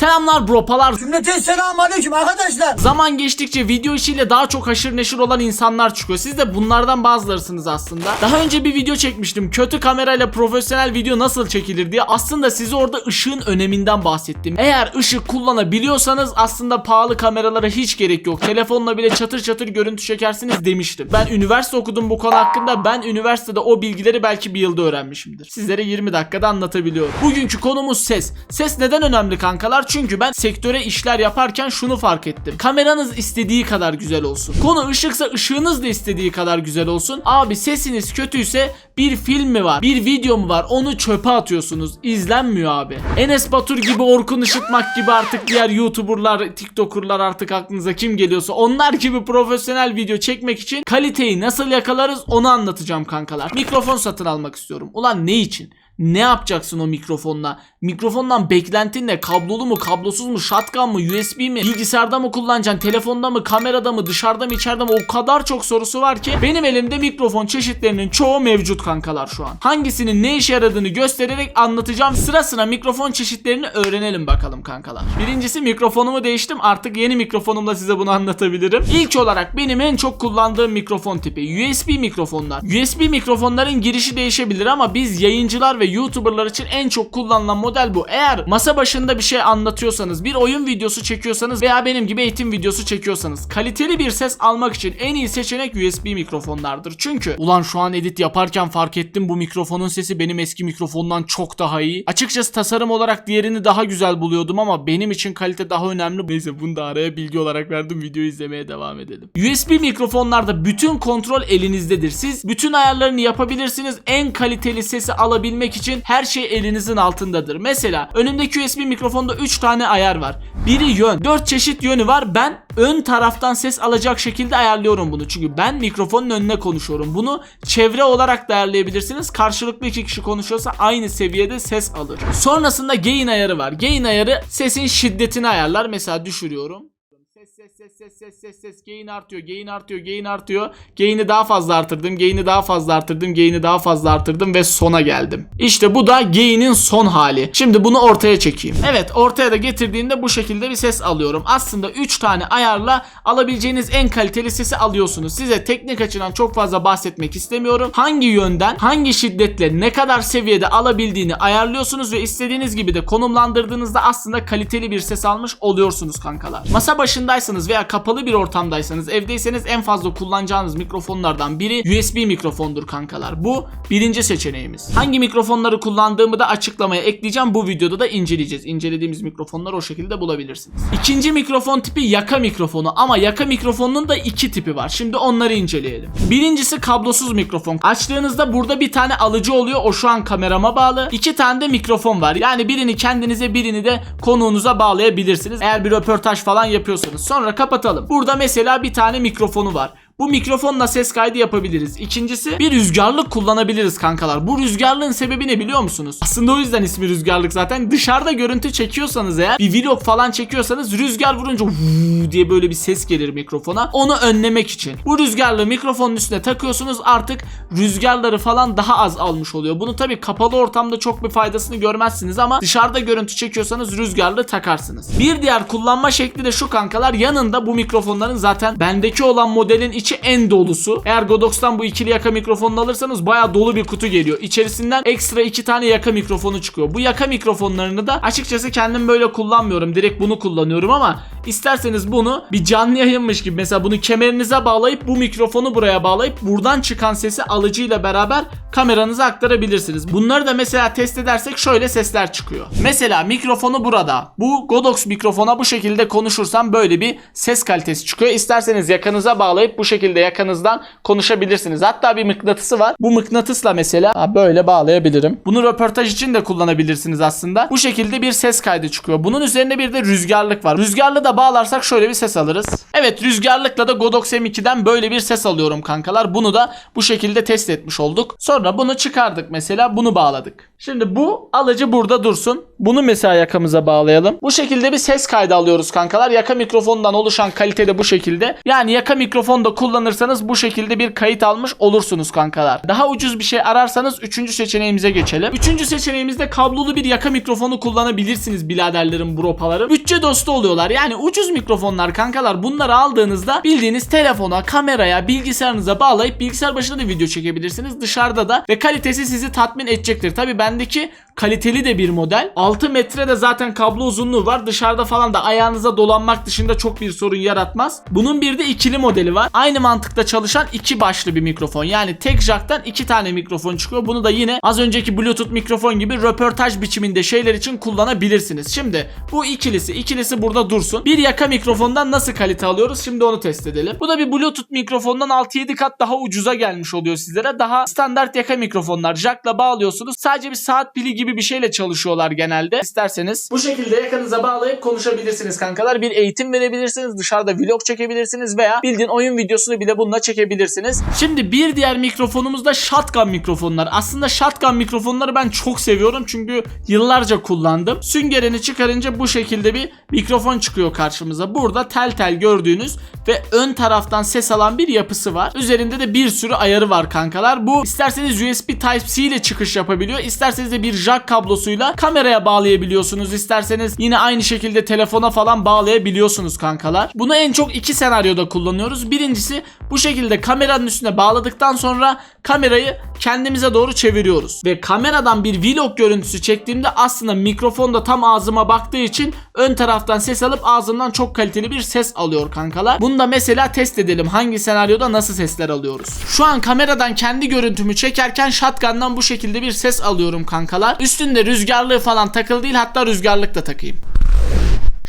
Selamlar bropalar. Cümleten selamun aleyküm arkadaşlar. Zaman geçtikçe video işiyle daha çok haşır neşir olan insanlar çıkıyor. Siz de bunlardan bazılarısınız aslında. Daha önce bir video çekmiştim. Kötü kamerayla profesyonel video nasıl çekilir diye. Aslında size orada ışığın öneminden bahsettim. Eğer ışık kullanabiliyorsanız aslında pahalı kameralara hiç gerek yok. Telefonla bile çatır çatır görüntü çekersiniz demiştim. Ben üniversite okudum bu konu hakkında. Ben üniversitede o bilgileri belki bir yılda öğrenmişimdir. Sizlere 20 dakikada anlatabiliyorum. Bugünkü konumuz ses. Ses neden önemli kankalar? Çünkü ben sektöre işler yaparken şunu fark ettim. Kameranız istediği kadar güzel olsun. Konu ışıksa ışığınız da istediği kadar güzel olsun. Abi sesiniz kötüyse bir film mi var? Bir video mu var? Onu çöpe atıyorsunuz. İzlenmiyor abi. Enes Batur gibi Orkun Işıtmak gibi artık diğer YouTuber'lar, TikToker'lar artık aklınıza kim geliyorsa onlar gibi profesyonel video çekmek için kaliteyi nasıl yakalarız onu anlatacağım kankalar. Mikrofon satın almak istiyorum. Ulan ne için? Ne yapacaksın o mikrofonla? Mikrofondan beklentin ne? Kablolu mu, kablosuz mu, shotgun mı, USB mi? Bilgisayarda mı kullanacaksın? Telefonda mı, kamerada mı, dışarıda mı, içeride mi? O kadar çok sorusu var ki benim elimde mikrofon çeşitlerinin çoğu mevcut kankalar şu an. Hangisinin ne işe yaradığını göstererek anlatacağım. Sıra sıra mikrofon çeşitlerini öğrenelim bakalım kankalar. Birincisi mikrofonumu değiştim. Artık yeni mikrofonumla size bunu anlatabilirim. İlk olarak benim en çok kullandığım mikrofon tipi USB mikrofonlar. USB mikrofonların girişi değişebilir ama biz yayıncılar ve YouTuber'lar için en çok kullanılan model bu. Eğer masa başında bir şey anlatıyorsanız, bir oyun videosu çekiyorsanız veya benim gibi eğitim videosu çekiyorsanız kaliteli bir ses almak için en iyi seçenek USB mikrofonlardır. Çünkü ulan şu an edit yaparken fark ettim bu mikrofonun sesi benim eski mikrofondan çok daha iyi. Açıkçası tasarım olarak diğerini daha güzel buluyordum ama benim için kalite daha önemli. Neyse bunu da araya bilgi olarak verdim. Videoyu izlemeye devam edelim. USB mikrofonlarda bütün kontrol elinizdedir. Siz bütün ayarlarını yapabilirsiniz. En kaliteli sesi alabilmek için her şey elinizin altındadır. Mesela önümdeki USB mikrofonda 3 tane ayar var. Biri yön. 4 çeşit yönü var. Ben ön taraftan ses alacak şekilde ayarlıyorum bunu. Çünkü ben mikrofonun önüne konuşuyorum. Bunu çevre olarak da ayarlayabilirsiniz. Karşılıklı iki kişi konuşuyorsa aynı seviyede ses alır. Sonrasında gain ayarı var. Gain ayarı sesin şiddetini ayarlar. Mesela düşürüyorum. Ses ses ses ses ses ses ses. Gain artıyor gain artıyor gain artıyor. Gain'i daha fazla artırdım gain'i daha fazla artırdım gain'i daha fazla artırdım ve sona geldim. İşte bu da gain'in son hali. Şimdi bunu ortaya çekeyim. Evet ortaya da getirdiğimde bu şekilde bir ses alıyorum. Aslında 3 tane ayarla alabileceğiniz en kaliteli sesi alıyorsunuz. Size teknik açıdan çok fazla bahsetmek istemiyorum. Hangi yönden hangi şiddetle ne kadar seviyede alabildiğini ayarlıyorsunuz ve istediğiniz gibi de konumlandırdığınızda aslında kaliteli bir ses almış oluyorsunuz kankalar. Masa başındaysanız veya kapalı bir ortamdaysanız evdeyseniz en fazla kullanacağınız mikrofonlardan biri USB mikrofondur kankalar. Bu birinci seçeneğimiz. Hangi mikrofonları kullandığımı da açıklamaya ekleyeceğim. Bu videoda da inceleyeceğiz. İncelediğimiz mikrofonları o şekilde bulabilirsiniz. İkinci mikrofon tipi yaka mikrofonu ama yaka mikrofonunun da iki tipi var. Şimdi onları inceleyelim. Birincisi kablosuz mikrofon. Açtığınızda burada bir tane alıcı oluyor. O şu an kamerama bağlı. İki tane de mikrofon var. Yani birini kendinize birini de konuğunuza bağlayabilirsiniz. Eğer bir röportaj falan yapıyorsanız. Sonra kapatalım. Burada mesela bir tane mikrofonu var. Bu mikrofonla ses kaydı yapabiliriz. İkincisi bir rüzgarlık kullanabiliriz kankalar. Bu rüzgarlığın sebebi ne biliyor musunuz? Aslında o yüzden ismi rüzgarlık zaten. Dışarıda görüntü çekiyorsanız eğer bir vlog falan çekiyorsanız rüzgar vurunca diye böyle bir ses gelir mikrofona. Onu önlemek için. Bu rüzgarlığı mikrofonun üstüne takıyorsunuz artık rüzgarları falan daha az almış oluyor. Bunu tabi kapalı ortamda çok bir faydasını görmezsiniz ama dışarıda görüntü çekiyorsanız rüzgarlı takarsınız. Bir diğer kullanma şekli de şu kankalar yanında bu mikrofonların zaten bendeki olan modelin içi en dolusu. Eğer Godox'tan bu ikili yaka mikrofonunu alırsanız baya dolu bir kutu geliyor. İçerisinden ekstra iki tane yaka mikrofonu çıkıyor. Bu yaka mikrofonlarını da açıkçası kendim böyle kullanmıyorum. Direkt bunu kullanıyorum ama isterseniz bunu bir canlı yayınmış gibi mesela bunu kemerinize bağlayıp bu mikrofonu buraya bağlayıp buradan çıkan sesi alıcıyla beraber kameranıza aktarabilirsiniz. Bunları da mesela test edersek şöyle sesler çıkıyor. Mesela mikrofonu burada. Bu Godox mikrofona bu şekilde konuşursam böyle bir ses kalitesi çıkıyor. İsterseniz yakanıza bağlayıp bu şekilde yakanızdan konuşabilirsiniz. Hatta bir mıknatısı var. Bu mıknatısla mesela böyle bağlayabilirim. Bunu röportaj için de kullanabilirsiniz aslında. Bu şekilde bir ses kaydı çıkıyor. Bunun üzerine bir de rüzgarlık var. Rüzgarlı da bağlarsak şöyle bir ses alırız. Evet rüzgarlıkla da Godox M2'den böyle bir ses alıyorum kankalar. Bunu da bu şekilde test etmiş olduk. Sonra bunu çıkardık mesela bunu bağladık. Şimdi bu alıcı burada dursun. Bunu mesela yakamıza bağlayalım. Bu şekilde bir ses kaydı alıyoruz kankalar. Yaka mikrofonundan oluşan kalite de bu şekilde. Yani yaka mikrofon da kullanırsanız bu şekilde bir kayıt almış olursunuz kankalar. Daha ucuz bir şey ararsanız üçüncü seçeneğimize geçelim. Üçüncü seçeneğimizde kablolu bir yaka mikrofonu kullanabilirsiniz biraderlerim, bropalarım. Bütçe dostu oluyorlar. Yani ucuz mikrofonlar kankalar. Bunları aldığınızda bildiğiniz telefona, kameraya, bilgisayarınıza bağlayıp bilgisayar başında da video çekebilirsiniz. Dışarıda da ve kalitesi sizi tatmin edecektir. Tabi bendeki kaliteli de bir model. 6 metre de zaten kablo uzunluğu var. Dışarıda falan da ayağınıza dolanmak dışında çok bir sorun yaratmaz. Bunun bir de ikili modeli var. Aynı mantıkta çalışan iki başlı bir mikrofon. Yani tek jacktan iki tane mikrofon çıkıyor. Bunu da yine az önceki Bluetooth mikrofon gibi röportaj biçiminde şeyler için kullanabilirsiniz. Şimdi bu ikilisi, ikilisi burada dursun. Bir yaka mikrofondan nasıl kalite alıyoruz? Şimdi onu test edelim. Bu da bir Bluetooth mikrofondan 6-7 kat daha ucuza gelmiş oluyor sizlere. Daha standart yaka mikrofonlar. Jackla bağlıyorsunuz. Sadece bir saat pili gibi bir şeyle çalışıyorlar genelde. İsterseniz bu şekilde yakanıza bağlayıp konuşabilirsiniz kankalar. Bir eğitim verebilirsiniz. Dışarıda vlog çekebilirsiniz veya bildiğin oyun videosunu bile bununla çekebilirsiniz. Şimdi bir diğer mikrofonumuz da shotgun mikrofonlar. Aslında shotgun mikrofonları ben çok seviyorum çünkü yıllarca kullandım. Süngerini çıkarınca bu şekilde bir mikrofon çıkıyor karşımıza. Burada tel tel gördüğünüz ve ön taraftan ses alan bir yapısı var. Üzerinde de bir sürü ayarı var kankalar. Bu isterseniz USB Type-C ile çıkış yapabiliyor. İsterseniz de bir jack kablosuyla kameraya bağlayabiliyorsunuz. İsterseniz yine aynı şekilde telefona falan bağlayabiliyorsunuz kankalar. Bunu en çok iki senaryoda kullanıyoruz. Birincisi bu şekilde kameranın üstüne bağladıktan sonra kamerayı kendimize doğru çeviriyoruz. Ve kameradan bir vlog görüntüsü çektiğimde aslında mikrofon da tam ağzıma baktığı için ön taraftan ses alıp ağzımdan çok kaliteli bir ses alıyor kankalar. Bunu da mesela test edelim. Hangi senaryoda nasıl sesler alıyoruz? Şu an kameradan kendi görüntümü çekerken shotgun'dan bu şekilde bir ses alıyorum kankalar. Üstünde rüzgarlığı falan takılı değil hatta rüzgarlık da takayım.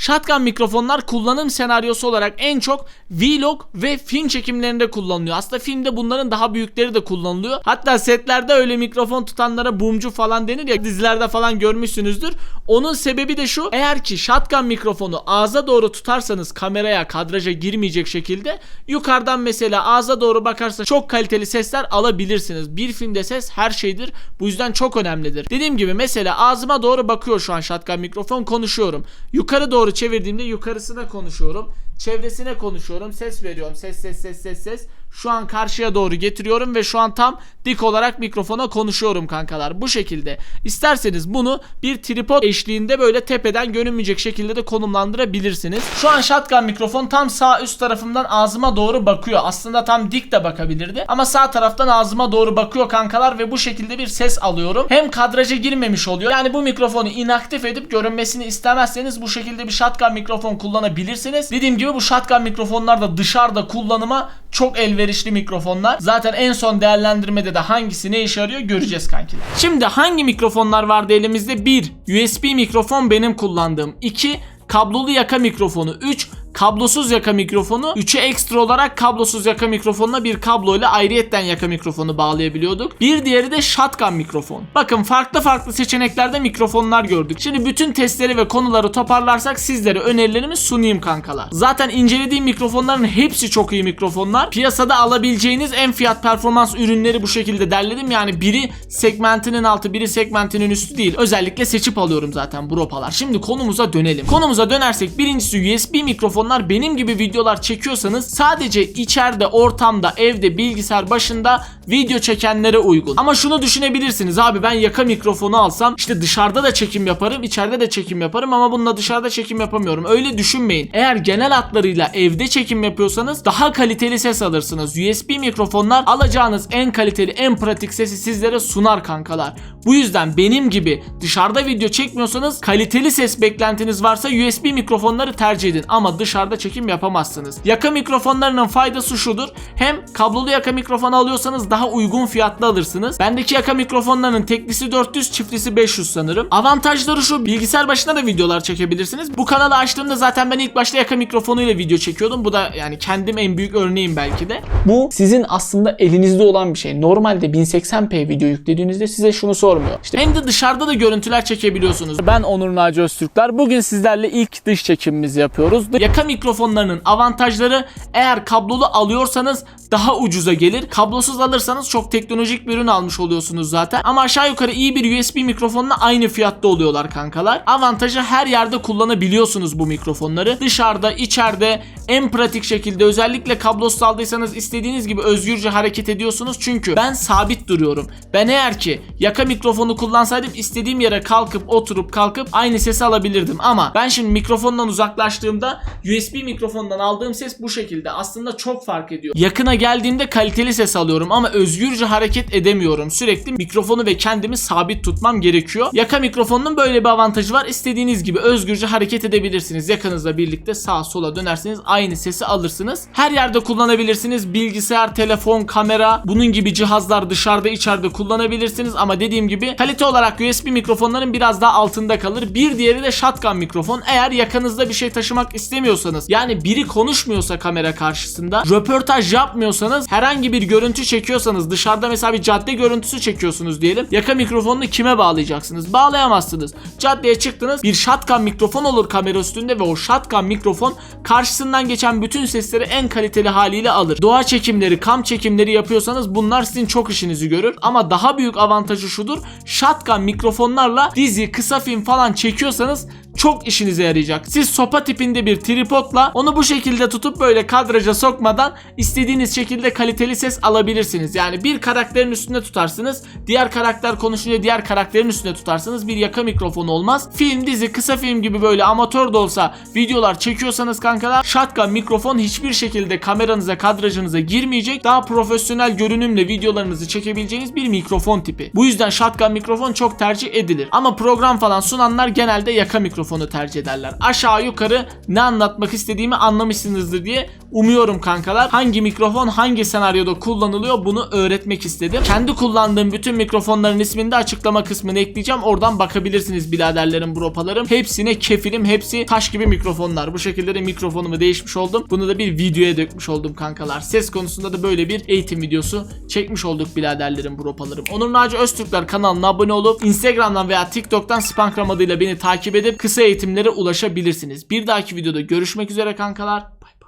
Shotgun mikrofonlar kullanım senaryosu olarak en çok vlog ve film çekimlerinde kullanılıyor. Aslında filmde bunların daha büyükleri de kullanılıyor. Hatta setlerde öyle mikrofon tutanlara boomcu falan denir ya dizilerde falan görmüşsünüzdür. Onun sebebi de şu. Eğer ki shotgun mikrofonu ağza doğru tutarsanız kameraya kadraja girmeyecek şekilde yukarıdan mesela ağza doğru bakarsa çok kaliteli sesler alabilirsiniz. Bir filmde ses her şeydir. Bu yüzden çok önemlidir. Dediğim gibi mesela ağzıma doğru bakıyor şu an shotgun mikrofon konuşuyorum. Yukarı doğru çevirdiğimde yukarısına konuşuyorum. Çevresine konuşuyorum. Ses veriyorum. Ses ses ses ses ses. Şu an karşıya doğru getiriyorum ve şu an tam dik olarak mikrofona konuşuyorum kankalar. Bu şekilde. İsterseniz bunu bir tripod eşliğinde böyle tepeden görünmeyecek şekilde de konumlandırabilirsiniz. Şu an shotgun mikrofon tam sağ üst tarafımdan ağzıma doğru bakıyor. Aslında tam dik de bakabilirdi. Ama sağ taraftan ağzıma doğru bakıyor kankalar ve bu şekilde bir ses alıyorum. Hem kadraja girmemiş oluyor. Yani bu mikrofonu inaktif edip görünmesini istemezseniz bu şekilde bir shotgun mikrofon kullanabilirsiniz. Dediğim gibi bu shotgun mikrofonlar da dışarıda kullanıma çok elverişli mikrofonlar. Zaten en son değerlendirmede de hangisi ne işe yarıyor göreceğiz kankiler. Şimdi hangi mikrofonlar vardı elimizde? 1. USB mikrofon benim kullandığım. 2. Kablolu yaka mikrofonu. 3 kablosuz yaka mikrofonu 3'e ekstra olarak kablosuz yaka mikrofonuna bir kabloyla ayrıyetten yaka mikrofonu bağlayabiliyorduk. Bir diğeri de shotgun mikrofon. Bakın farklı farklı seçeneklerde mikrofonlar gördük. Şimdi bütün testleri ve konuları toparlarsak sizlere önerilerimi sunayım kankalar. Zaten incelediğim mikrofonların hepsi çok iyi mikrofonlar. Piyasada alabileceğiniz en fiyat performans ürünleri bu şekilde derledim. Yani biri segmentinin altı biri segmentinin üstü değil. Özellikle seçip alıyorum zaten bu ropalar. Şimdi konumuza dönelim. Konumuza dönersek birincisi USB mikrofon telefonlar benim gibi videolar çekiyorsanız sadece içeride, ortamda, evde, bilgisayar başında video çekenlere uygun. Ama şunu düşünebilirsiniz abi ben yaka mikrofonu alsam işte dışarıda da çekim yaparım, içeride de çekim yaparım ama bununla dışarıda çekim yapamıyorum. Öyle düşünmeyin. Eğer genel hatlarıyla evde çekim yapıyorsanız daha kaliteli ses alırsınız. USB mikrofonlar alacağınız en kaliteli, en pratik sesi sizlere sunar kankalar. Bu yüzden benim gibi dışarıda video çekmiyorsanız kaliteli ses beklentiniz varsa USB mikrofonları tercih edin ama dışarıda çekim yapamazsınız. Yaka mikrofonlarının faydası şudur. Hem kablolu yaka mikrofonu alıyorsanız daha uygun fiyatlı alırsınız. Bendeki yaka mikrofonlarının teklisi 400, çiftlisi 500 sanırım. Avantajları şu bilgisayar başına da videolar çekebilirsiniz. Bu kanalı açtığımda zaten ben ilk başta yaka mikrofonuyla video çekiyordum. Bu da yani kendim en büyük örneğim belki de. Bu sizin aslında elinizde olan bir şey. Normalde 1080p video yüklediğinizde size şunu sormuyor. İşte hem de dışarıda da görüntüler çekebiliyorsunuz. Ben Onur Naci Öztürkler. Bugün sizlerle ilk dış çekimimizi yapıyoruz. Yaka Yaka mikrofonlarının avantajları eğer kablolu alıyorsanız daha ucuza gelir. Kablosuz alırsanız çok teknolojik bir ürün almış oluyorsunuz zaten. Ama aşağı yukarı iyi bir USB mikrofonla aynı fiyatta oluyorlar kankalar. Avantajı her yerde kullanabiliyorsunuz bu mikrofonları. Dışarıda, içeride en pratik şekilde özellikle kablosuz aldıysanız istediğiniz gibi özgürce hareket ediyorsunuz. Çünkü ben sabit duruyorum. Ben eğer ki yaka mikrofonu kullansaydım istediğim yere kalkıp oturup kalkıp aynı sesi alabilirdim. Ama ben şimdi mikrofondan uzaklaştığımda USB mikrofondan aldığım ses bu şekilde. Aslında çok fark ediyor. Yakına geldiğimde kaliteli ses alıyorum ama özgürce hareket edemiyorum. Sürekli mikrofonu ve kendimi sabit tutmam gerekiyor. Yaka mikrofonunun böyle bir avantajı var. İstediğiniz gibi özgürce hareket edebilirsiniz. Yakanızla birlikte sağa sola dönerseniz aynı sesi alırsınız. Her yerde kullanabilirsiniz. Bilgisayar, telefon, kamera bunun gibi cihazlar dışarıda içeride kullanabilirsiniz ama dediğim gibi kalite olarak USB mikrofonların biraz daha altında kalır. Bir diğeri de shotgun mikrofon. Eğer yakanızda bir şey taşımak istemiyorsanız yani biri konuşmuyorsa kamera karşısında röportaj yapmıyorsanız herhangi bir görüntü çekiyorsanız dışarıda mesela bir cadde görüntüsü çekiyorsunuz diyelim. Yaka mikrofonunu kime bağlayacaksınız? Bağlayamazsınız. Caddeye çıktınız bir shotgun mikrofon olur kamera üstünde ve o shotgun mikrofon karşısından geçen bütün sesleri en kaliteli haliyle alır. Doğa çekimleri, kamp çekimleri yapıyorsanız bunlar sizin çok işinizi görür. Ama daha büyük avantajı şudur. Shotgun mikrofonlarla dizi, kısa film falan çekiyorsanız çok işinize yarayacak. Siz sopa tipinde bir tripodla onu bu şekilde tutup böyle kadraja sokmadan istediğiniz şekilde kaliteli ses alabilirsiniz. Yani bir karakterin üstünde tutarsınız. Diğer karakter konuşunca diğer karakterin üstünde tutarsınız. Bir yaka mikrofonu olmaz. Film, dizi, kısa film gibi böyle amatör de olsa videolar çekiyorsanız kankalar shotgun mikrofon hiçbir şekilde kameranıza, kadrajınıza girmeyecek. Daha profesyonel görünümle videolarınızı çekebileceğiniz bir mikrofon tipi. Bu yüzden shotgun mikrofon çok tercih edilir. Ama program falan sunanlar genelde yaka mikrofonu tercih ederler. Aşağı yukarı ne anlatmak istediğimi anlamışsınızdır diye umuyorum kankalar. Hangi mikrofon hangi senaryoda kullanılıyor bunu öğretmek istedim. Kendi kullandığım bütün mikrofonların ismini de açıklama kısmına ekleyeceğim. Oradan bakabilirsiniz biraderlerim, bropalarım. Hepsine kefilim. Hepsi taş gibi mikrofonlar. Bu şekilde de mikrofonumu değişmiş oldum. Bunu da bir videoya dökmüş oldum kankalar. Ses konusunda da böyle bir eğitim videosu çekmiş olduk biraderlerim, bropalarım. Onur Naci Öztürkler kanalına abone olup Instagram'dan veya TikTok'tan Spankram adıyla beni takip edip kısa eğitimlere ulaşabilirsiniz. Bir dahaki videoda görüşmek üzere kankalar. Bye.